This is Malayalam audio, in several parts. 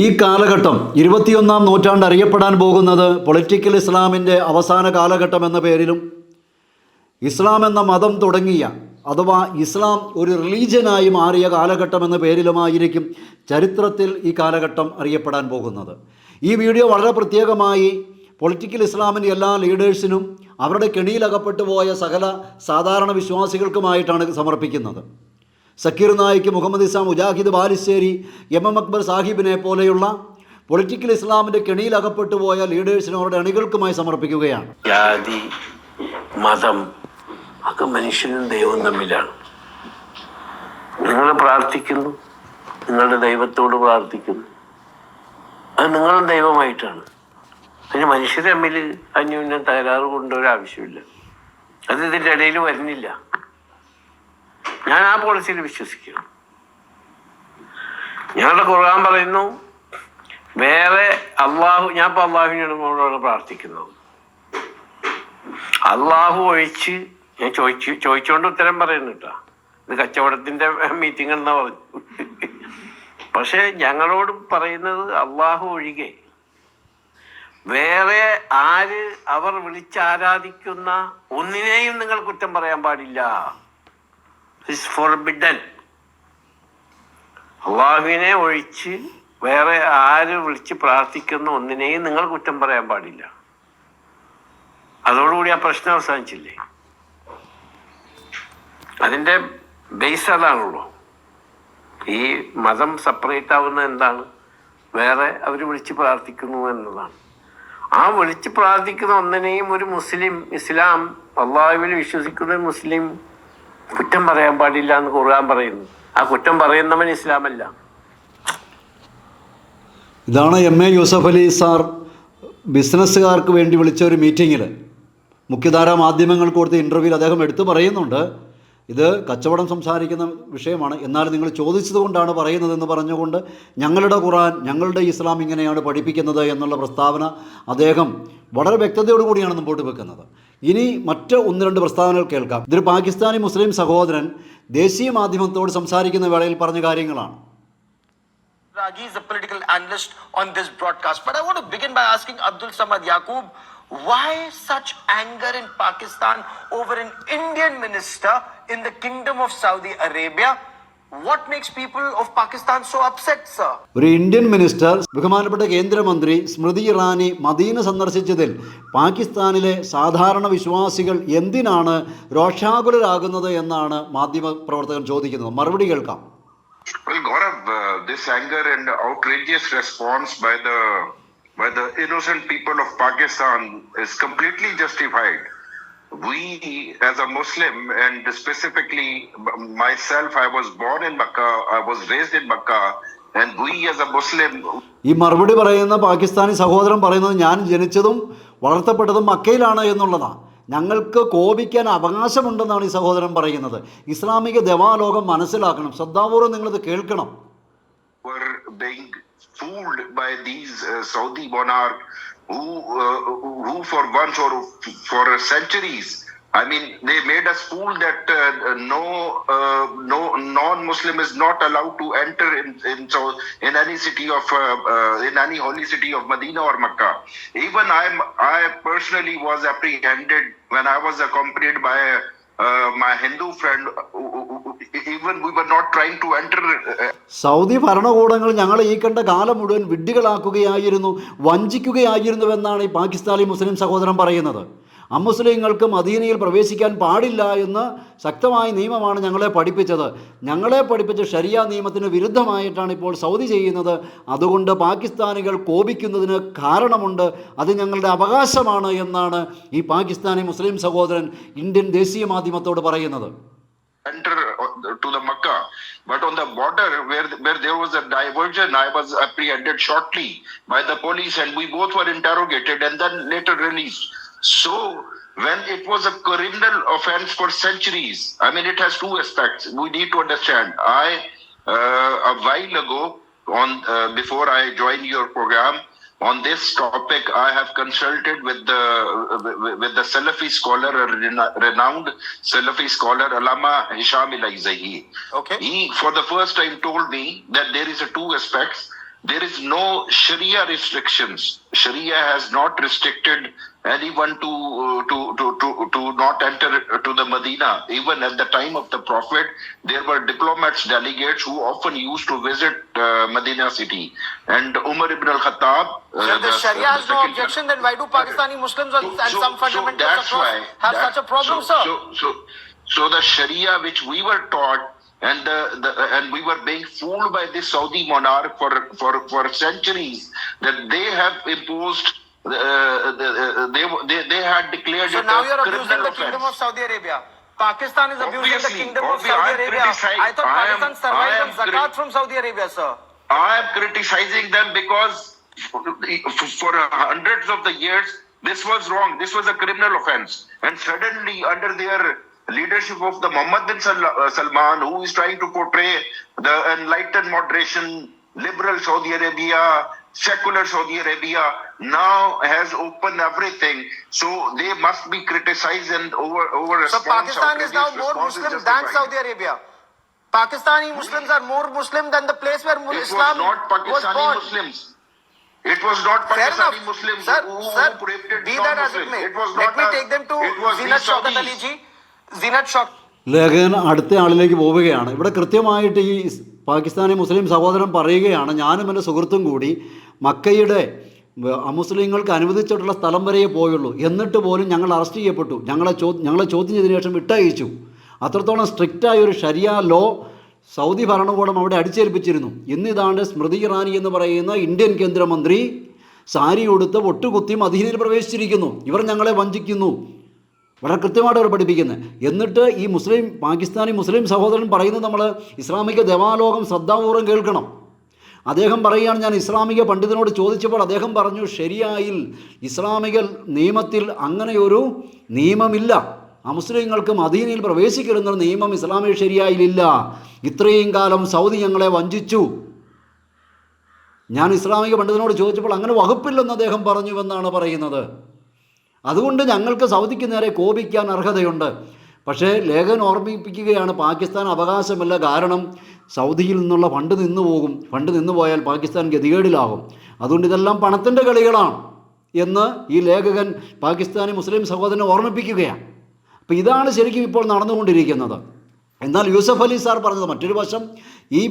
ഈ കാലഘട്ടം ഇരുപത്തിയൊന്നാം നൂറ്റാണ്ട് അറിയപ്പെടാൻ പോകുന്നത് പൊളിറ്റിക്കൽ ഇസ്ലാമിന്റെ അവസാന കാലഘട്ടം എന്ന പേരിലും ഇസ്ലാം എന്ന മതം തുടങ്ങിയ അഥവാ ഇസ്ലാം ഒരു റിലീജിയനായി മാറിയ കാലഘട്ടം എന്ന പേരിലുമായിരിക്കും ചരിത്രത്തിൽ ഈ കാലഘട്ടം അറിയപ്പെടാൻ പോകുന്നത്. ഈ വീഡിയോ വളരെ പ്രത്യേകമായി പൊളിറ്റിക്കൽ ഇസ്ലാമിന്റെ എല്ലാ ലീഡേഴ്സിനും അവരുടെ കെണിയിലകപ്പെട്ടു പോയ സകല സാധാരണ വിശ്വാസികൾക്കുമായിട്ടാണ് സമർപ്പിക്കുന്നത്. സക്കീർ നായിക്ക് മുഹമ്മദ് ഇസ്ലാം മുജാഹിദ് ബാലിശ്ശേരി എം എം അക്ബർ സാഹിബിനെ പോലെയുള്ള പൊളിറ്റിക്കൽ ഇസ്ലാമിന്റെ കെണിയിലകപ്പെട്ടു പോയ ലീഡേഴ്സിനെ അവരുടെ അണികൾക്കുമായി സമർപ്പിക്കുകയാണ്. ജാതി മതം ഒക്കെ മനുഷ്യനും ദൈവവും തമ്മിലാണ്. നിങ്ങൾ പ്രാർത്ഥിക്കുന്നു നിങ്ങളുടെ ദൈവത്തോട് പ്രാർത്ഥിക്കുന്നു. അത് നിങ്ങളും ദൈവമായിട്ടാണ്. അതിന് മനുഷ്യർ തമ്മിൽ അന്യോന്യം തകരാറ് കൊണ്ടൊരു ആവശ്യമില്ല. അത് ഇതിന്റെ ഇടയിൽ വരുന്നില്ല. ഞാൻ ആ പോളിസിയിൽ വിശ്വസിക്കുന്നു. ഞങ്ങളുടെ ഖുർആൻ പറയുന്നു വേറെ അള്ളാഹു ഞാൻ ഇപ്പോൾ അള്ളാഹുവിനോടാണ് പ്രാർത്ഥിക്കുന്നത് അള്ളാഹു ഒഴിച്ച് ഞാൻ ചോദിച്ചു ചോദിച്ചുകൊണ്ട് ഉത്തരം പറയുന്നു കേട്ടാ. ഇത് കച്ചവടത്തിന്റെ മീറ്റിംഗ് എന്നാ പറഞ്ഞു പക്ഷെ ഞങ്ങളോട് പറയുന്നത് അള്ളാഹു ഒഴികെ. വേറെ ആര് അവർ വിളിച്ചാരാധിക്കുന്ന ഒന്നിനെയും നിങ്ങൾ കുറ്റം പറയാൻ പാടില്ല. ഫോർബിഡൻ അള്ളാഹുവിനെ ഒഴിച്ച് വേറെ ആര് വിളിച്ച് പ്രാർത്ഥിക്കുന്ന ഒന്നിനെയും നിങ്ങൾ കുറ്റം പറയാൻ പാടില്ല. അതോടുകൂടി ആ പ്രശ്നം അവസാനിച്ചില്ലേ? അതിന്റെ ബേസ് അതാണല്ലോ ഈ മതം സെപ്പറേറ്റ് ആവുന്ന എന്താണ്? വേറെ അവർ വിളിച്ച് പ്രാർത്ഥിക്കുന്നു എന്നതാണ്. ആ വിളിച്ച് പ്രാർത്ഥിക്കുന്ന ഒന്നിനെയും ഒരു മുസ്ലിം ഇസ്ലാം അള്ളാഹുവിൽ വിശ്വസിക്കുന്ന മുസ്ലിം കുറ്റം പറയാൻ പാടില്ല എന്ന് ഖുർആൻ പറയുന്നു. ആ കുറ്റം പറയുന്നവൻ ഇസ്ലാമല്ല. ഇതാണ് M A Yusuf Ali sir ബിസിനസ്സുകാർക്ക് വേണ്ടി വിളിച്ച ഒരു മീറ്റിങ്ങിൽ മുഖ്യധാരാ മാധ്യമങ്ങൾക്ക് കൊടുത്ത ഇന്റർവ്യൂവിൽ അദ്ദേഹം എടുത്തു പറയുന്നുണ്ട്. ഇത് കച്ചവടം സംസാരിക്കുന്ന വിഷയമാണ്. എന്നാൽ നിങ്ങൾ ചോദിച്ചതുകൊണ്ടാണ് പറയുന്നതെന്ന് പറഞ്ഞുകൊണ്ട് ഞങ്ങളുടെ ഖുറാൻ ഞങ്ങളുടെ ഇസ്ലാം ഇങ്ങനെയാണ് പഠിപ്പിക്കുന്നത് എന്നുള്ള പ്രസ്താവന അദ്ദേഹം വളരെ വ്യക്തതയോടു മുമ്പോട്ട് വെക്കുന്നത്. ഇനി മറ്റ് ഒന്ന് രണ്ട് പ്രസ്താവനകൾ കേൾക്കാം ഇതൊരു പാകിസ്ഥാനി മുസ്ലിം സഹോദരൻ ദേശീയ മാധ്യമത്തോട് സംസാരിക്കുന്ന വേളയിൽ പറഞ്ഞ കാര്യങ്ങളാണ് Why such anger in Pakistan over an Indian minister in the Kingdom of Saudi Arabia? What makes people of Pakistan so upset, sir? ഒരു ഇന്ത്യൻ മിനിസ്റ്റർ ബഹുമാനപ്പെട്ട കേന്ദ്രമന്ത്രി സ്മൃതി ഇറാനി മദീന സന്ദർശിച്ചതിൽ പാകിസ്ഥാനിലെ സാധാരണ വിശ്വാസികൾ എന്തിനാണ് രോഷാകുലരാകുന്നത് എന്നാണ് മാധ്യമ പ്രവർത്തകൻ ചോദിക്കുന്നത് മറുപടി കേൾക്കാം Well, Gaurav, uh, this anger and outrageous response by the by the innocent people of Pakistan is completely justified. We, as a Muslim, and specifically myself, I was born in Makkah, I was raised in Makkah, and we, as a Muslim, ഈ മറുപടി പറയുന്ന പാകിസ്ഥാനി സഹോദരൻ പറയുന്നത് ഞാൻ ജനിച്ചതും വളർത്തപ്പെട്ടതും മക്കയിലാണ് എന്നുള്ളതാണ് ഞങ്ങൾക്ക് കോപിക്കാൻ അവകാശമുണ്ടെന്നാണ് ഈ സഹോദരൻ പറയുന്നത്. ഇസ്ലാമിക ദവാലോകം മനസ്സിലാക്കണം. ശ്രദ്ധാപൂർവം നിങ്ങളിത് കേൾക്കണം. Were being fooled by these uh, Saudi monarch who, uh, who for once or for centuries, I mean, they made us fool that uh, no, uh, no non-Muslim is not allowed to enter in in, so, in any city of uh, uh, in any holy city of Medina or Mecca. Even I, I personally was apprehended when I was accompanied by. Uh, my Hindu friend, enter uh, Saudi ഭരണകൂടങ്ങൾ ഞങ്ങൾ ഈ കണ്ട കാലം മുഴുവൻ വിഡ്ഢികളാക്കുകയായിരുന്നു വഞ്ചിക്കുകയായിരുന്നുവെന്നാണ് ഈ പാകിസ്ഥാനി മുസ്ലിം സഹോദരൻ പറയുന്നത്. അമുസ്ലിങ്ങൾക്ക് മദീനയിൽ പ്രവേശിക്കാൻ പാടില്ല എന്ന് ശക്തമായ നിയമമാണ് ഞങ്ങളെ പഠിപ്പിച്ചത്. ഞങ്ങളെ പഠിപ്പിച്ച ഷരിയ നിയമത്തിന് വിരുദ്ധമായിട്ടാണ് ഇപ്പോൾ സൗദി ചെയ്യുന്നത്. അതുകൊണ്ട് പാകിസ്ഥാനികൾ കോപിക്കുന്നതിന് കാരണമുണ്ട്. അത് ഞങ്ങളുടെ അവകാശമാണ് എന്നാണ് ഈ പാകിസ്ഥാനി മുസ്ലിം സഹോദരൻ ഇന്ത്യൻ ദേശീയ മാധ്യമത്തോട് പറയുന്നത്. To the Makkah. But on the border, where where there was a diversion, I was apprehended shortly by the police, and we both were interrogated and then later released. So when it was a criminal offense for centuries, I mean, it has two aspects. We need to understand. I uh, a while ago, on uh, before I joined your program. On this topic, I have consulted with the with the Salafi scholar, a renowned Salafi scholar, Alama Hisham Ilaizahi. Okay. He, for the first time, told me that there is a two aspects. There is no Sharia restrictions. Sharia has not restricted anyone to uh, to, to to to not enter to the Medina. Even at the time of the Prophet, there were diplomats, delegates who often used to visit uh, Medina city. And Umar ibn al-Khattab. uh, If the Sharia has no objection, then why do Pakistani Muslims and, and so- some so fundamentalists why- have that- such a problem, so, sir? So, so, so the Sharia which we were taught and the, the and we were being fooled by the Saudi monarch for for for centuries that they have imposed. Uh, the, uh, they, they they had declared So now you're abusing the kingdom of. Saudi Arabia. Pakistan is abusing the kingdom of Saudi I'm Arabia. I thought I am- Pakistan survived I on am zakat from Saudi Arabia, sir. I am criticizing them because for hundreds of the years this was wrong. This was a criminal offense, and suddenly under their leadership of the Muhammad bin Sal- uh, Salman, who is trying to portray the enlightened moderation, liberal Saudi Arabia, secular Saudi Arabia, now has opened everything. So they must be criticized and over over. So Pakistan is now more Muslim than justified. Saudi Arabia. Pakistani Muslims are more Muslim than the place where It Islam was not was Pakistani born. Muslims. It was not Pakistani. Muslims Sir, who, sir, who be that as it may, It was let not me us. take them to was Zinat Shaukat Ali ji. ലേഖകൻ അടുത്ത ആളിലേക്ക് പോവുകയാണ്. ഇവിടെ കൃത്യമായിട്ട് ഈ പാകിസ്ഥാനി മുസ്ലിം സഹോദരൻ പറയുകയാണ് ഞാനും എന്റെ സുഹൃത്തും കൂടി മക്കയുടെ അമുസ്ലിങ്ങൾക്ക് അനുവദിച്ചിട്ടുള്ള സ്ഥലം വരെയേ പോയുള്ളൂ. എന്നിട്ട് പോലും ഞങ്ങൾ അറസ്റ്റ് ചെയ്യപ്പെട്ടു. ഞങ്ങളെ ചോ ഞങ്ങളെ ചോദ്യം ചെയ്തതിനു ശേഷം വിട്ടയച്ചു. അത്രത്തോളം സ്ട്രിക്റ്റായ ഒരു ഷരിയ ലോ സൗദി ഭരണകൂടം അവിടെ അടിച്ചേൽപ്പിച്ചിരുന്നു. ഇന്നിതാണ് സ്മൃതി ഇറാനി എന്ന് പറയുന്ന ഇന്ത്യൻ കേന്ദ്രമന്ത്രി സാരി ഉടുത്ത് ഒട്ടുകുത്തി മദീനയിൽ പ്രവേശിച്ചിരിക്കുന്നു. ഇവർ ഞങ്ങളെ വഞ്ചിക്കുന്നു. വളരെ കൃത്യമായിട്ട് അവർ പഠിപ്പിക്കുന്നത് എന്നിട്ട് ഈ മുസ്ലിം പാകിസ്ഥാനി മുസ്ലിം സഹോദരൻ പറയുന്നത് നമ്മൾ ഇസ്ലാമിക ദേവാലോകം ശ്രദ്ധാപൂർവം കേൾക്കണം. അദ്ദേഹം പറയുകയാണ് ഞാൻ ഇസ്ലാമിക പണ്ഡിതനോട് ചോദിച്ചപ്പോൾ അദ്ദേഹം പറഞ്ഞു ശരിയായിൽ ഇസ്ലാമിക നിയമത്തിൽ അങ്ങനെയൊരു നിയമമില്ല. ആ മുസ്ലിങ്ങൾക്ക് മദീനയിൽ പ്രവേശിക്കരുന്നൊരു നിയമം ഇസ്ലാമിക ശരിയായിലില്ല. ഇത്രയും കാലം സൗദി ഞങ്ങളെ വഞ്ചിച്ചു. ഞാൻ ഇസ്ലാമിക പണ്ഡിതനോട് ചോദിച്ചപ്പോൾ അങ്ങനെ വകുപ്പില്ലെന്ന് അദ്ദേഹം പറഞ്ഞു എന്നാണ് പറയുന്നത്. അതുകൊണ്ട് ഞങ്ങൾക്ക് സൗദിക്ക് നേരെ കോപിക്കാൻ അർഹതയുണ്ട്. പക്ഷേ ലേഖൻ ഓർമ്മിപ്പിക്കുകയാണ് പാകിസ്ഥാൻ അവകാശമല്ല കാരണം സൗദിയിൽ നിന്നുള്ള ഫണ്ട് നിന്നു പോകും. ഫണ്ട് നിന്നു പോയാൽ പാകിസ്ഥാൻ ഗതികേടിലാകും. അതുകൊണ്ട് ഇതെല്ലാം പണത്തിന്റെ കളികളാണ് എന്ന് ഈ ലേഖകൻ പാകിസ്ഥാനി മുസ്ലിം സഹോദരനെ ഓർമ്മിപ്പിക്കുകയാണ്. അപ്പോൾ ഇതാണ് ശരിക്കും ഇപ്പോൾ നടന്നുകൊണ്ടിരിക്കുന്നത്. എന്നാൽ യൂസഫ് അലി സാർ പറഞ്ഞത് മറ്റൊരു വശം ഈ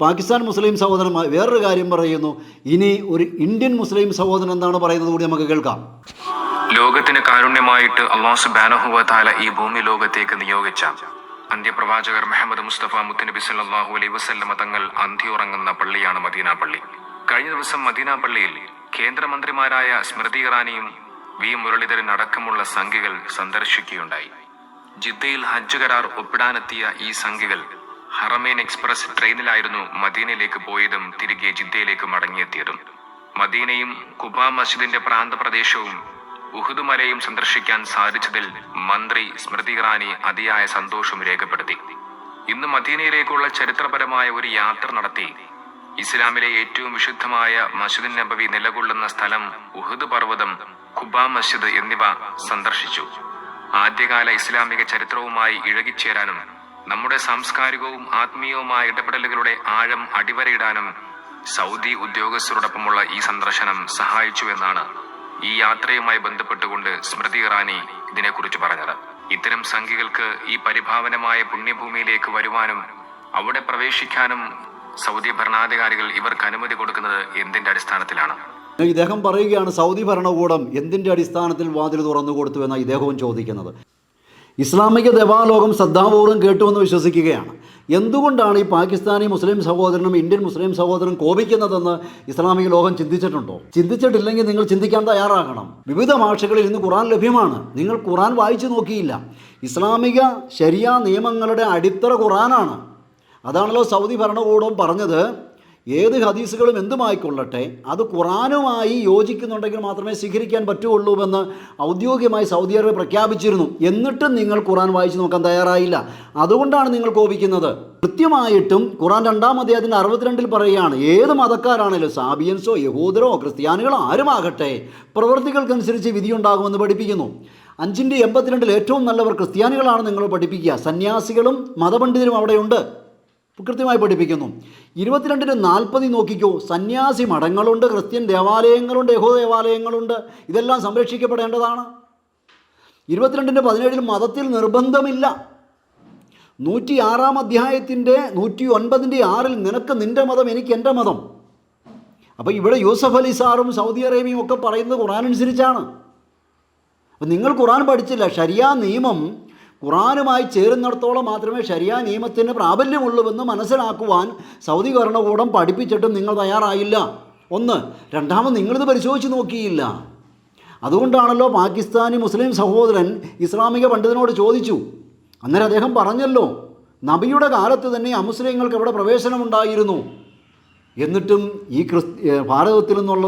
പാകിസ്ഥാൻ മുസ്ലിം സഹോദരൻ വേറൊരു കാര്യം പറയുന്നു. ഇനി ഒരു ഇന്ത്യൻ മുസ്ലിം സഹോദരൻ എന്താണ് പറയുന്നത് കൂടി നമുക്ക് കേൾക്കാം. ലോകത്തിന് കാരുണ്യമായിട്ട് അള്ളാഹു സുബാനഹുവ താല ഈ ഭൂമി ലോകത്തേക്ക് നിയോഗിച്ച അന്ത്യപ്രവാചകർ മെഹമ്മദ് മുസ്തഫ മുത്തനബി സല്ലല്ലാഹു അലൈഹി വസല്ലമ തങ്ങൾ അന്തിയുറങ്ങുന്ന പള്ളിയാണ് മദീന പള്ളി. കഴിഞ്ഞ ദിവസം മദീന പള്ളിയിൽ കേന്ദ്രമന്ത്രിമാരായ സ്മൃതി ഇറാനിയും വി മുരളീധരൻ അടക്കമുള്ള സംഘികൾ സന്ദർശിക്കുകയുണ്ടായി. ജിദ്ദയിൽ ഹജ്ജ് കരാർ ഒപ്പിടാനെത്തിയ ഈ സംഘികൾ ഹറമേൻ എക്സ്പ്രസ് ട്രെയിനിലായിരുന്നു മദീനയിലേക്ക് പോയതും തിരികെ ജിദ്ദയിലേക്ക് മടങ്ങിയെത്തിയതും. മദീനയും കുബ മസ്ജിദിന്റെ പ്രാന്തപ്രദേശവും ഉഹുദ് മലയും സന്ദർശിക്കാൻ സാധിച്ചതിൽ മന്ത്രി സ്മൃതി ഇറാനി അതിയായ സന്തോഷം രേഖപ്പെടുത്തി. ഇന്ന് മദീനയിലേക്കുള്ള ചരിത്രപരമായ ഒരു യാത്ര നടത്തി. ഇസ്ലാമിലെ ഏറ്റവും വിശുദ്ധമായ മസ്ജിദ് നബവി നിലകൊള്ളുന്ന സ്ഥലം ഉഹുദ് പർവതം ഖുബ മസ്ജിദ് എന്നിവ സന്ദർശിച്ചു. ആദ്യകാല ഇസ്ലാമിക ചരിത്രവുമായി ഇഴകിച്ചേരാനും നമ്മുടെ സാംസ്കാരികവും ആത്മീയവുമായ ഇടപെടലുകളുടെ ആഴം അടിവരയിടാനും സൗദി ഉദ്യോഗസ്ഥരോടൊപ്പമുള്ള ഈ സന്ദർശനം സഹായിച്ചുവെന്നാണ് ഈ യാത്രയുമായി ബന്ധപ്പെട്ടുകൊണ്ട് സ്മൃതി ഇറാനി ഇതിനെക്കുറിച്ച് പറഞ്ഞത്. ഇത്തരം സംഖ്യകൾക്ക് ഈ പരിഭാവനമായ പുണ്യഭൂമിയിലേക്ക് വരുവാനും അവിടെ പ്രവേശിക്കാനും സൗദി ഭരണാധികാരികൾ ഇവർക്ക് അനുമതി കൊടുക്കുന്നത് എന്തിന്റെ അടിസ്ഥാനത്തിലാണ്? ഇദ്ദേഹം പറയുകയാണ് സൗദി ഭരണകൂടം എന്തിന്റെ അടിസ്ഥാനത്തിൽ വാതിൽ തുറന്നു കൊടുത്തു എന്നാണ് ഇദ്ദേഹവും ചോദിക്കുന്നത്. ഇസ്ലാമിക ദേവാലോകം ശ്രദ്ധാപൂർവം കേട്ടുവെന്ന് വിശ്വസിക്കുകയാണ്. എന്തുകൊണ്ടാണ് ഈ പാകിസ്ഥാനി മുസ്ലിം സഹോദരനും ഇന്ത്യൻ മുസ്ലിം സഹോദരനും കോപിക്കുന്നതെന്ന് ഇസ്ലാമിക ലോകം ചിന്തിച്ചിട്ടുണ്ടോ? ചിന്തിച്ചിട്ടില്ലെങ്കിൽ നിങ്ങൾ ചിന്തിക്കാൻ തയ്യാറാകണം. വിവിധ ഭാഷകളിൽ ഇന്ന് ഖുറാൻ ലഭ്യമാണ്. നിങ്ങൾ ഖുറാൻ വായിച്ചു നോക്കിയില്ല. ഇസ്ലാമിക ശരിയ നിയമങ്ങളുടെ അടിത്തറ ഖുറാനാണ് അതാണല്ലോ സൗദി ഭരണകൂടം പറഞ്ഞത് ഏത് ഹദീസുകളും എന്തുമായിക്കൊള്ളട്ടെ അത് ഖുറാനുമായി യോജിക്കുന്നുണ്ടെങ്കിൽ മാത്രമേ സ്വീകരിക്കാൻ പറ്റുകയുള്ളൂവെന്ന് ഔദ്യോഗികമായി സൗദി അറേബ്യ പ്രഖ്യാപിച്ചിരുന്നു. എന്നിട്ടും നിങ്ങൾ ഖുറാൻ വായിച്ചു നോക്കാൻ തയ്യാറായില്ല. അതുകൊണ്ടാണ് നിങ്ങൾ കോപിക്കുന്നത്. കൃത്യമായിട്ടും ഖുറാൻ രണ്ടാം അധ്യായത്തിന്റെ അറുപത്തിരണ്ടിൽ പറയുകയാണ് ഏത് മതക്കാരാണേലും സാബിയൻസോ യഹൂദരോ ക്രിസ്ത്യാനികളോ ആരുമാകട്ടെ പ്രവൃത്തികൾക്കനുസരിച്ച് വിധിയുണ്ടാകുമെന്ന് പഠിപ്പിക്കുന്നു. അഞ്ചിന്റെ എൺപത്തിരണ്ടിൽ ഏറ്റവും നല്ലവർ ക്രിസ്ത്യാനികളാണ് നിങ്ങൾ പഠിപ്പിക്കുക. സന്യാസികളും മതപണ്ഡിതരും അവിടെയുണ്ട്. കൃത്യമായി പഠിപ്പിക്കുന്നു. ഇരുപത്തിരണ്ടിന് നാൽപ്പത് നോക്കിക്കോ. സന്യാസി മഠങ്ങളുണ്ട് ക്രിസ്ത്യൻ ദേവാലയങ്ങളുണ്ട് യഹോ ദേവാലയങ്ങളുണ്ട്. ഇതെല്ലാം സംരക്ഷിക്കപ്പെടേണ്ടതാണ്. ഇരുപത്തിരണ്ടിന്റെ പതിനേഴിൽ മതത്തിൽ നിർബന്ധമില്ല. നൂറ്റി ആറാം അധ്യായത്തിന്റെ നൂറ്റി ഒൻപതിന്റെ ആറിൽ നിനക്ക് നിന്റെ മതം എനിക്ക് എന്റെ മതം. അപ്പോൾ ഇവിടെ യൂസഫ് അലി സാറും സൗദി അറേബ്യയും ഒക്കെ പറയുന്നത് ഖുറാൻ അനുസരിച്ചാണ്. അപ്പം നിങ്ങൾ ഖുറാൻ പഠിച്ചില്ല. ഷരിയ നിയമം ഖുറാനുമായി ചേരുന്നിടത്തോളം മാത്രമേ ഷരിയ നിയമത്തിന് പ്രാബല്യമുള്ളൂവെന്ന് മനസ്സിലാക്കുവാൻ സൗദി ഭരണകൂടം പഠിപ്പിച്ചിട്ടും നിങ്ങൾ തയ്യാറായില്ല. ഒന്ന് രണ്ടാമത് നിങ്ങളിത് പരിശോധിച്ച് നോക്കിയില്ല. അതുകൊണ്ടാണല്ലോ പാകിസ്ഥാനി മുസ്ലിം സഹോദരൻ ഇസ്ലാമിക പണ്ഡിതനോട് ചോദിച്ചു. അന്നേരം അദ്ദേഹം പറഞ്ഞല്ലോ നബിയുടെ കാലത്ത് തന്നെ അമുസ്ലിങ്ങൾക്ക് അവിടെ പ്രവേശനമുണ്ടായിരുന്നു. എന്നിട്ടും ഈ ക്രിസ് ഭാരതത്തിൽ നിന്നുള്ള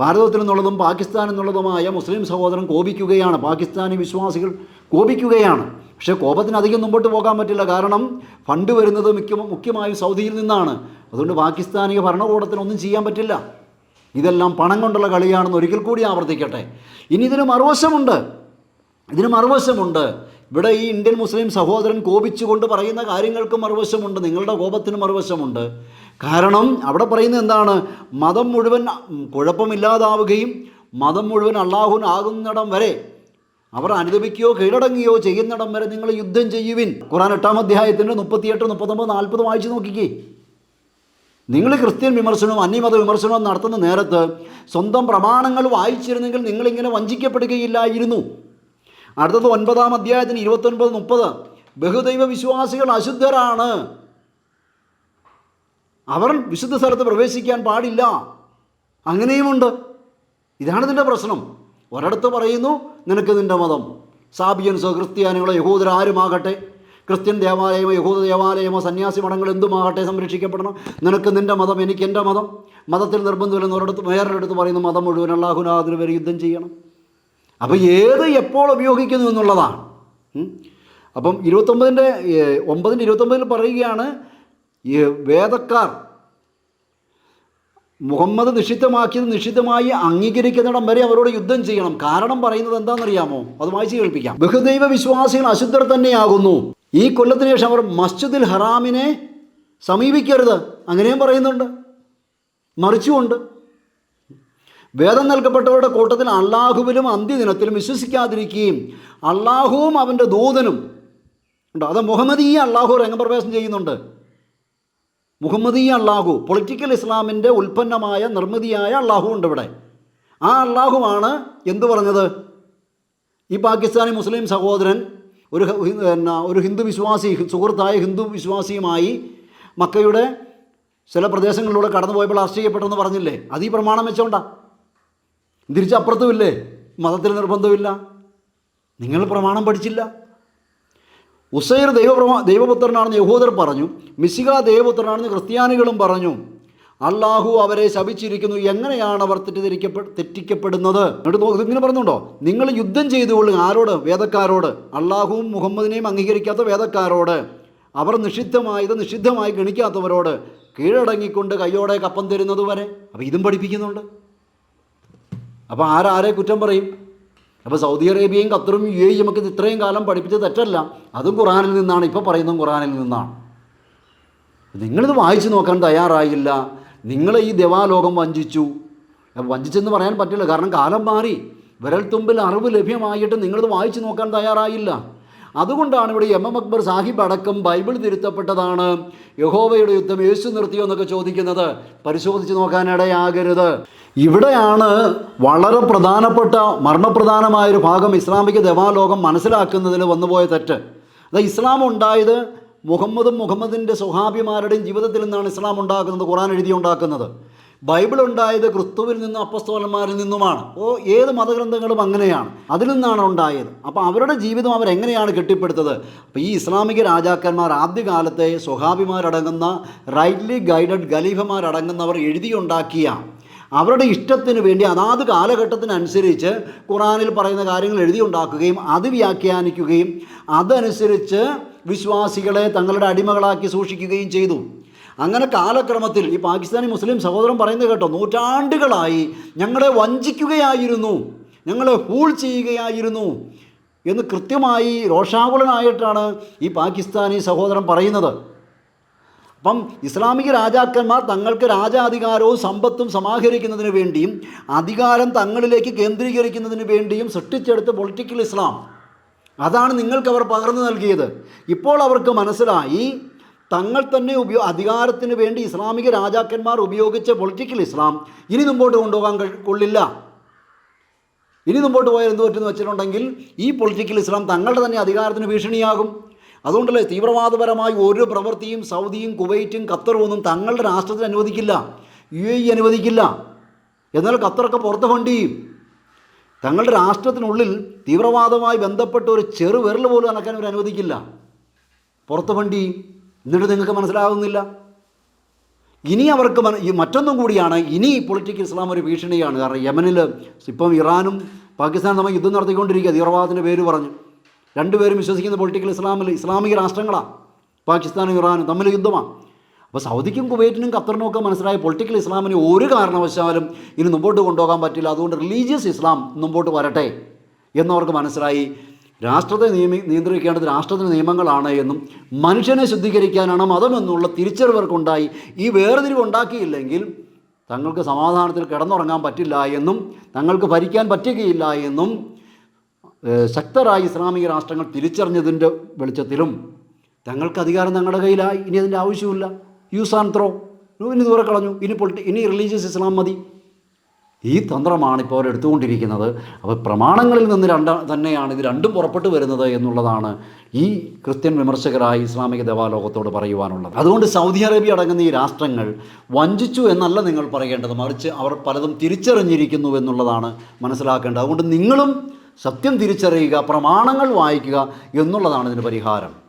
ഭാരതത്തിൽ നിന്നുള്ളതും പാകിസ്ഥാൻ എന്നുള്ളതുമായ മുസ്ലിം സഹോദരൻ കോപിക്കുകയാണ്. പാകിസ്ഥാനി വിശ്വാസികൾ കോപിക്കുകയാണ്. പക്ഷേ കോപത്തിന് അധികം മുമ്പോട്ട് പോകാൻ പറ്റില്ല. കാരണം ഫണ്ട് വരുന്നത് മിക്ക മുഖ്യമായും സൗദിയിൽ നിന്നാണ്. അതുകൊണ്ട് പാകിസ്ഥാനിക ഭരണകൂടത്തിന് ഒന്നും ചെയ്യാൻ പറ്റില്ല. ഇതെല്ലാം പണം കൊണ്ടുള്ള കളിയാണെന്ന് ഒരിക്കൽ കൂടി ആവർത്തിക്കട്ടെ. ഇനി ഇതിന് മറുവശമുണ്ട്. ഇതിന് മറുവശമുണ്ട്. ഇവിടെ ഈ ഇന്ത്യൻ മുസ്ലിം സഹോദരൻ കോപിച്ചുകൊണ്ട് പറയുന്ന കാര്യങ്ങൾക്ക് മറുവശമുണ്ട്. നിങ്ങളുടെ കോപത്തിന് മറുവശമുണ്ട്. കാരണം അവിടെ പറയുന്നത് എന്താണ്? മതം മുഴുവൻ കുഴപ്പമില്ലാതാവുകയും മതം മുഴുവൻ അള്ളാഹുനാകുന്നിടം വരെ അവർ അനുദപിക്കുകയോ കീഴടങ്ങുകയോ ചെയ്യുന്നിടം വരെ നിങ്ങൾ യുദ്ധം ചെയ്യുവിൻ. ഖുറാൻ എട്ടാം അധ്യായത്തിന്റെ മുപ്പത്തിയെട്ട് മുപ്പത്തൊമ്പത് നാൽപ്പത് വായിച്ച് നോക്കിക്കേ. നിങ്ങൾ ക്രിസ്ത്യൻ വിമർശനവും അന്യമത വിമർശനവും നടത്തുന്ന നേരത്ത് സ്വന്തം പ്രമാണങ്ങൾ വായിച്ചിരുന്നെങ്കിൽ നിങ്ങളിങ്ങനെ വഞ്ചിക്കപ്പെടുകയില്ലായിരുന്നു. അടുത്തത് ഒൻപതാം അധ്യായത്തിന് ഇരുപത്തൊൻപത് മുപ്പത്. ബഹുദൈവ വിശ്വാസികൾ അശുദ്ധരാണ്. അവർ വിശുദ്ധ സ്ഥലത്ത് പ്രവേശിക്കാൻ പാടില്ല. അങ്ങനെയുമുണ്ട്. ഇതാണ് ഇതിന്റെ പ്രശ്നം. ഒരിടത്ത് പറയുന്നു നിനക്ക് നിന്റെ മതം. സാബിയൻസോ ക്രിസ്ത്യാനികളോ യഹൂദർ ആരുമാകട്ടെ? ക്രിസ്ത്യൻ ദേവാലയമോ യഹൂദ ദേവാലയമോ സന്യാസി മഠങ്ങൾ എന്തുമാകട്ടെ സംരക്ഷിക്കപ്പെടണം? നിനക്ക് നിന്റെ മതം എനിക്ക് എന്റെ മതം. മതത്തിൽ നിർബന്ധമില്ലെന്ന് ഒരിടത്ത് വേറൊരിടത്ത് പറയുന്നു മതം മുഴുവൻ അള്ളാഹുനാഥിന് വരെ യുദ്ധം ചെയ്യണം. അപ്പോൾ ഏത് എപ്പോൾ ഉപയോഗിക്കുന്നു എന്നുള്ളതാണ്. അപ്പം ഇരുപത്തൊമ്പതിന്റെ ഒമ്പതിന്റെ ഇരുപത്തൊമ്പതിൽ പറയുകയാണ് ഈ വേദക്കാർ മുഹമ്മദ് നിഷിദ്ധമാക്കിയത് നിഷിദ്ധമായി അംഗീകരിക്കുന്നിടം വരെ അവരോട് യുദ്ധം ചെയ്യണം. കാരണം പറയുന്നത് എന്താണെന്നറിയാമോ? അത് വായിച്ച് കേൾപ്പിക്കാം ബഹുദൈവ വിശ്വാസികൾ അശുദ്ധർ തന്നെയാകുന്നു. ഈ കൊല്ലത്തിന് ശേഷം അവർ മസ്ജിദുൽ ഹറാമിനെ സമീപിക്കരുത്. അങ്ങനെയും പറയുന്നുണ്ട്. മറിച്ചുമുണ്ട്. വേദം നൽകപ്പെട്ടവരുടെ കൂട്ടത്തിൽ അള്ളാഹുവിലും അന്ത്യദിനത്തിലും വിശ്വസിക്കാതിരിക്കുകയും അള്ളാഹുവും അവന്റെ ദൂതനും. ഉണ്ടോ? അത് മുഹമ്മദ് ഈ അള്ളാഹു രംഗപ്രവേശം ചെയ്യുന്നുണ്ട്. മുഹമ്മദീയ അള്ളാഹു പൊളിറ്റിക്കൽ ഇസ്ലാമിന്റെ ഉൽപ്പന്നമായ നിർമ്മിതിയായ അള്ളാഹു ഉണ്ട് ഇവിടെ. ആ അള്ളാഹുവാണ് എന്തു പറഞ്ഞത്? ഈ പാകിസ്ഥാനി മുസ്ലിം സഹോദരൻ ഒരു എന്നാ, ഒരു ഹിന്ദു വിശ്വാസി സുഹൃത്തായ ഹിന്ദു വിശ്വാസിയുമായി മക്കയുടെ ചില പ്രദേശങ്ങളിലൂടെ കടന്നു പോയപ്പോൾ അറസ്റ്റ് ചെയ്യപ്പെട്ടെന്ന് പറഞ്ഞില്ലേ? അത് ഈ പ്രമാണം വെച്ചോണ്ടാ. തിരിച്ചപ്പുറത്തുമില്ലേ? മതത്തിൽ നിർബന്ധമില്ല. നിങ്ങൾ പ്രമാണം പഠിച്ചില്ല. ഉസൈർ ദൈവപ്രമാ ദൈവപുത്രനാണെന്ന് യഹൂദർ പറഞ്ഞു മിസിക ദൈവപുത്രനാണെന്ന് ക്രിസ്ത്യാനികളും പറഞ്ഞു. അള്ളാഹു അവരെ ശപിച്ചിരിക്കുന്നു. എങ്ങനെയാണ് അവർ തെറ്റിദ്ധരിക്കപ്പെ തെറ്റിക്കപ്പെടുന്നത്? എന്നിട്ട് ഇതിങ്ങനെ പറഞ്ഞുണ്ടോ? നിങ്ങൾ യുദ്ധം ചെയ്തുകൊള്ളുക ആരോട്? വേദക്കാരോട്. അള്ളാഹുവും മുഹമ്മദിനെയും അംഗീകരിക്കാത്ത വേദക്കാരോട്. അവർ നിഷിദ്ധമായത് നിഷിദ്ധമായി ഗണിക്കാത്തവരോട് കീഴടങ്ങിക്കൊണ്ട് കയ്യോടെ കപ്പം തരുന്നത് വരെ. അപ്പോൾ ഇതും പഠിപ്പിക്കുന്നുണ്ട്. അപ്പോൾ ആരാരെ കുറ്റം പറയും? അപ്പോൾ സൗദി അറേബ്യയും ഖത്തറും യു എയും ഒക്കെ ഇത്രയും കാലം പഠിപ്പിച്ചത് തെറ്റല്ല. അതും ഖുറാനിൽ നിന്നാണ് ഇപ്പോൾ പറയുന്നതും ഖുറാനിൽ നിന്നാണ്. നിങ്ങളിത് വായിച്ചു നോക്കാൻ തയ്യാറായില്ല. നിങ്ങൾ ഈ ദേവാലോകം വഞ്ചിച്ചു. വഞ്ചിച്ചെന്ന് പറയാൻ പറ്റില്ല കാരണം കാലം മാറി. വിരൽത്തുമ്പിൽ അറിവ് ലഭ്യമായിട്ട് നിങ്ങളിത് വായിച്ചു നോക്കാൻ തയ്യാറായില്ല. അതുകൊണ്ടാണ് ഇവിടെ എം എം അക്ബർ സാഹിബ് അടക്കം ബൈബിൾ തിരുത്തപ്പെട്ടതാണ്. യഹോവയുടെ യുദ്ധം യേശു നിർത്തിയോ എന്നൊക്കെ ചോദിക്കുന്നത് പരിശോധിച്ച് നോക്കാനിടയാകരുത്. ഇവിടെയാണ് വളരെ പ്രധാനപ്പെട്ട മർമ്മപ്രധാനമായൊരു ഭാഗം ഇസ്ലാമിക ദേവാലോകം മനസ്സിലാക്കുന്നതിൽ വന്നുപോയ തെറ്റ്. അത് ഇസ്ലാം ഉണ്ടായത് മുഹമ്മദും മുഹമ്മദിന്റെ സ്വഹാബിമാരുടെയും ജീവിതത്തിൽ നിന്നാണ് ഇസ്ലാം ഉണ്ടാക്കുന്നത് ഖുറാൻ എഴുതി ഉണ്ടാക്കുന്നത് ബൈബിൾ ഉണ്ടായത് ക്രിസ്തുവിൽ നിന്നും അപ്പസ്തോലന്മാരിൽ നിന്നുമാണ്. ഓ ഏത് മതഗ്രന്ഥങ്ങളും അങ്ങനെയാണ്. അതിൽ നിന്നാണ് ഉണ്ടായത്. അപ്പോൾ അവരുടെ ജീവിതം അവരെങ്ങനെയാണ് കെട്ടിപ്പടുത്തത്? അപ്പോൾ ഈ ഇസ്ലാമിക രാജാക്കന്മാർ ആദ്യകാലത്തെ സ്വഹാബിമാരടങ്ങുന്ന റൈറ്റ്ലി ഗൈഡഡ് ഖലീഫമാരടങ്ങുന്നവർ എഴുതിയുണ്ടാക്കിയ അവരുടെ ഇഷ്ടത്തിന് വേണ്ടി അതാത് കാലഘട്ടത്തിനനുസരിച്ച് ഖുറാനിൽ പറയുന്ന കാര്യങ്ങൾ എഴുതിയുണ്ടാക്കുകയും അത് വ്യാഖ്യാനിക്കുകയും അതനുസരിച്ച് വിശ്വാസികളെ തങ്ങളുടെ അടിമകളാക്കി സൂക്ഷിക്കുകയും ചെയ്തു. അങ്ങനെ കാലക്രമത്തിൽ ഈ പാകിസ്ഥാനി മുസ്ലിം സഹോദരൻ പറയുന്നത് കേട്ടോ നൂറ്റാണ്ടുകളായി ഞങ്ങളെ വഞ്ചിക്കുകയായിരുന്നു ഞങ്ങളെ ഫൂൾ ചെയ്യുകയായിരുന്നു എന്ന് കൃത്യമായി രോഷാകുലനായിട്ടാണ് ഈ പാകിസ്ഥാനി സഹോദരൻ പറയുന്നത്. അപ്പം ഇസ്ലാമിക രാജാക്കന്മാർ തങ്ങൾക്ക് രാജാധികാരവും സമ്പത്തും സമാഹരിക്കുന്നതിന് വേണ്ടിയും അധികാരം തങ്ങളിലേക്ക് കേന്ദ്രീകരിക്കുന്നതിന് വേണ്ടിയും സൃഷ്ടിച്ചെടുത്ത പൊളിറ്റിക്കൽ ഇസ്ലാം അതാണ് നിങ്ങൾക്ക് അവർ പകർന്നു നൽകിയത്. ഇപ്പോൾ അവർക്ക് മനസ്സിലായി തങ്ങൾ തന്നെ ഉപയോ അധികാരത്തിന് വേണ്ടി ഇസ്ലാമിക രാജാക്കന്മാർ ഉപയോഗിച്ച പൊളിറ്റിക്കൽ ഇസ്ലാം ഇനി മുമ്പോട്ട് കൊണ്ടുപോകാൻ കൊള്ളില്ല. ഇനി മുമ്പോട്ട് പോയാൽ എന്ത് പറ്റുമെന്ന് വെച്ചിട്ടുണ്ടെങ്കിൽ ഈ പൊളിറ്റിക്കൽ ഇസ്ലാം തങ്ങളുടെ തന്നെ അധികാരത്തിന് ഭീഷണിയാകും. അതുകൊണ്ടല്ലേ തീവ്രവാദപരമായി ഒരു പ്രവൃത്തിയും സൗദിയും കുവൈറ്റും ഖത്തറും ഒന്നും തങ്ങളുടെ രാഷ്ട്രത്തിന് അനുവദിക്കില്ല. യു എ അനുവദിക്കില്ല. എന്നാൽ ഖത്തറൊക്കെ പുറത്ത് ഫണ്ട് ചെയ്യും തങ്ങളുടെ രാഷ്ട്രത്തിനുള്ളിൽ തീവ്രവാദവുമായി ബന്ധപ്പെട്ട ഒരു ചെറു വിരൽ പോലും അനക്കാൻ അവർ അനുവദിക്കില്ല. പുറത്ത് ഫണ്ട് ചെയ്യും എന്നിട്ട് നിങ്ങൾക്ക് മനസ്സിലാകുന്നില്ല ഇനി അവർക്ക് ഈ മറ്റൊന്നും കൂടിയാണ് ഇനി പൊളിറ്റിക്കൽ ഇസ്ലാം ഒരു ഭീഷണിയാണ്. കാരണം യമനിൽ ഇപ്പം ഇറാനും പാകിസ്ഥാനും തമ്മിൽ യുദ്ധം നടത്തിക്കൊണ്ടിരിക്കുക തീവ്രവാദത്തിന്റെ പേര് പറഞ്ഞു. രണ്ടുപേരും വിശ്വസിക്കുന്ന പൊളിറ്റിക്കൽ ഇസ്ലാമിൽ ഇസ്ലാമിക രാഷ്ട്രങ്ങളാണ് പാകിസ്ഥാനും ഇറാനും തമ്മിൽ യുദ്ധമാണ്. അപ്പോൾ സൗദിക്കും കുവൈറ്റിനും ഖത്തറിനും ഒക്കെ മനസ്സിലായ പൊളിറ്റിക്കൽ ഇസ്ലാമിനെ ഒരു കാരണവശാലും ഇനി മുമ്പോട്ട് കൊണ്ടുപോകാൻ പറ്റില്ല. അതുകൊണ്ട് റിലീജിയസ് ഇസ്ലാം മുമ്പോട്ട് വരട്ടെ എന്നവർക്ക് മനസ്സിലായി. രാഷ്ട്രത്തെ നിയമി നിയന്ത്രിക്കേണ്ടത് രാഷ്ട്രത്തിന്റെ നിയമങ്ങളാണ് എന്നും മനുഷ്യനെ ശുദ്ധീകരിക്കാനാണ് മതമെന്നുള്ള തിരിച്ചറിവർക്കുണ്ടായി ഈ വേർതിരിവ് ഉണ്ടാക്കിയില്ലെങ്കിൽ തങ്ങൾക്ക് സമാധാനത്തിൽ കിടന്നുറങ്ങാൻ പറ്റില്ല എന്നും തങ്ങൾക്ക് ഭരിക്കാൻ പറ്റുകയില്ല എന്നും ശക്തരായ ഇസ്ലാമിക രാഷ്ട്രങ്ങൾ തിരിച്ചറിഞ്ഞതിന്റെ വെളിച്ചത്തിലും തങ്ങൾക്ക് അധികാരം തങ്ങളുടെ കയ്യിലായി ഇനി അതിന്റെ ആവശ്യമില്ല യൂസ് ആൻഡ് ത്രോ. ഇനി ദൂരെ കളഞ്ഞു. ഇനി പൊളിറ്റി ഇനി റിലീജിയസ് ഇസ്ലാം മതി. ഈ തന്ത്രമാണ് ഇപ്പോൾ അവർ എടുത്തുകൊണ്ടിരിക്കുന്നത്. അപ്പോൾ പ്രമാണങ്ങളിൽ നിന്ന് രണ്ട തന്നെയാണ് ഇത് രണ്ടും പുറപ്പെട്ടു വരുന്നത് എന്നുള്ളതാണ് ഈ ക്രിസ്ത്യൻ വിമർശകരായ ഇസ്ലാമിക ദേവാലോകത്തോട് പറയുവാനുള്ളത്. അതുകൊണ്ട് സൗദി അറേബ്യ അടങ്ങുന്ന ഈ രാഷ്ട്രങ്ങൾ വഞ്ചിച്ചു എന്നല്ല നിങ്ങൾ പറയേണ്ടത്. മറിച്ച് അവർ പലതും തിരിച്ചറിഞ്ഞിരിക്കുന്നു എന്നുള്ളതാണ് മനസ്സിലാക്കേണ്ടത്. അതുകൊണ്ട് നിങ്ങളും സത്യം തിരിച്ചറിയുക പ്രമാണങ്ങൾ വായിക്കുക എന്നുള്ളതാണ് ഇതിന് പരിഹാരം.